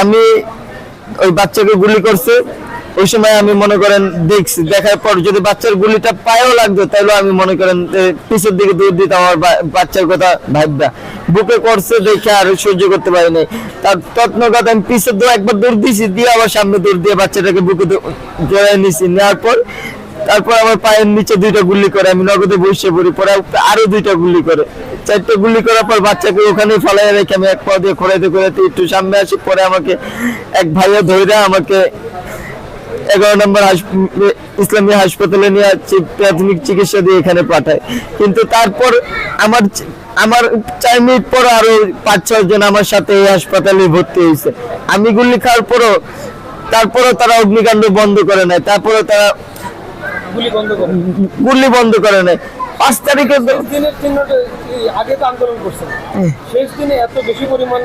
আমি ওই বাচ্চাকে গুলি করছে, ওই সময় আমি মনে করেন দেখছি, দেখার পর যদি বাচ্চার গুলিটা পায়েও লাগতো, তাহলে আমি মনে করেন পিছের দিকে দৌড় দিতাম আমার বাচ্চার কথা ভাববা। বুকে করছে দেখে আর সহ্য করতে পারি নাই। তার কথা আমি পিছের দৌড় একবার দৌড় দিয়েছি দিয়ে আবার সামনে দৌড় দিয়ে বাচ্চাটাকে বুকে জড়াই নিছি। নেওয়ার পর তারপর আমার পায়ের নিচে দুইটা গুলি করে, আমি নগদে বসে পড়ি, পরে আরও দুইটা গুলি করে। চারটা গুলি করার পর বাচ্চাকে ওখানে ফলাই রেখে আমি এক পা দিয়ে খোড়াইতে খোড়াইতে একটু সামনে আসি, পরে আমাকে এক ভাইয়া ধরে আমাকে এগারো নম্বর ইসলামী হাসপাতালে নিয়ে প্রাথমিক চিকিৎসা দিয়ে এখানে পাঠায়। কিন্তু তারপর আমার আমার চার মিনিট পর আরও পাঁচ, ছয় জন আমার সাথে এই হাসপাতালে ভর্তি হয়েছে। আমি গুলি খাওয়ার পরও, তারপরও তারা অগ্নিকাণ্ড বন্ধ করে নেয় তারপরে তারা গুলি বন্ধ করে। নাই। পাঁচ তারিখে আগে তো আন্দোলন করছেন শেষ দিনে এত বেশি পরিমাণ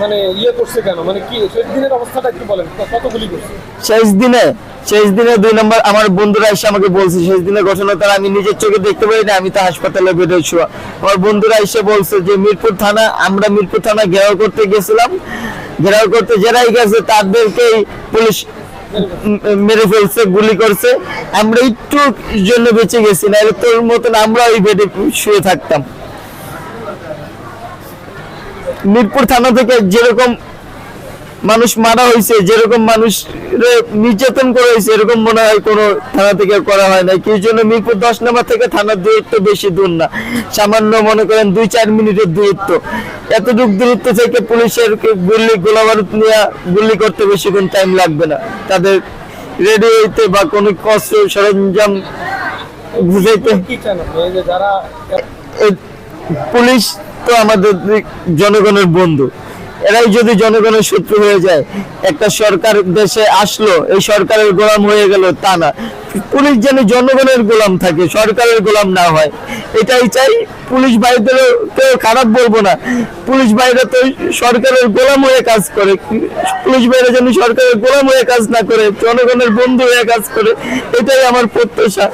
মানে ইয়ে করছে কেন? মানে কি শেষ দিনের অবস্থাটা একটু বলেন? কত গুলি করছে? শেষ দিনে শেষ দিনে দুই নম্বর আমার বন্ধুরা এসে আমাকে বলছে শেষ দিনে ঘটনা তারা আমি নিজের চোখে দেখতে পারি না আমি তো হাসপাতালে বেডে শোয়া আমার বন্ধুরা এসে বলছে যে মিরপুর থানা আমরা মিরপুর থানা ঘেরাও করতে গেছিলাম। ঘেরাও করতে যারাই গেছে তাদেরকেই পুলিশ মেরে ফেলছে, গুলি করছে। আমরা একটু জন্য বেঁচে গেছি না তোর মতন আমরা ওই বেডে শুয়ে থাকতাম। মিরপুর থানা থেকে যেরকম মানুষ মারা হয়েছে যেরকম মানুষ নির্যাতন করা হয়েছে এরকম মনে হয় কোনো থানা থেকে করা হয় না কি জন্য মিরপুর দশ নম্বর থেকে থানার দূরত্ব বেশি দূর না? সামান্য মনে করেন দুই চার মিনিটের দূরত্ব। এতটুক দূরত্ব থেকে পুলিশের গুলি গোলাবারুদ নিয়ে গুলি করতে বেশিক্ষণ টাইম লাগবে না। তাদের রেডি হইতে বা কোনো কষ্ট সরঞ্জাম বুঝাইতে পুলিশ তো আমাদের জনগণের বন্ধু। এরাই যদি জনগণের শত্রু হয়ে যায়, একটা সরকার দেশে আসলো, এই সরকারের গোলাম হয়ে গেল, তা না। পুলিশ যেন জনগণের গোলাম থাকে, সরকারের গোলাম না হয়। এটাই চাই, পুলিশ ভাইদেরও কেউ খারাপ বলব না। পুলিশ ভাইরা তো সরকারের গোলাম হয়ে কাজ করে, পুলিশ ভাইরা যেন সরকারের গোলাম হয়ে কাজ না করে, জনগণের বন্ধু হয়ে কাজ করে, এটাই আমার প্রত্যাশা।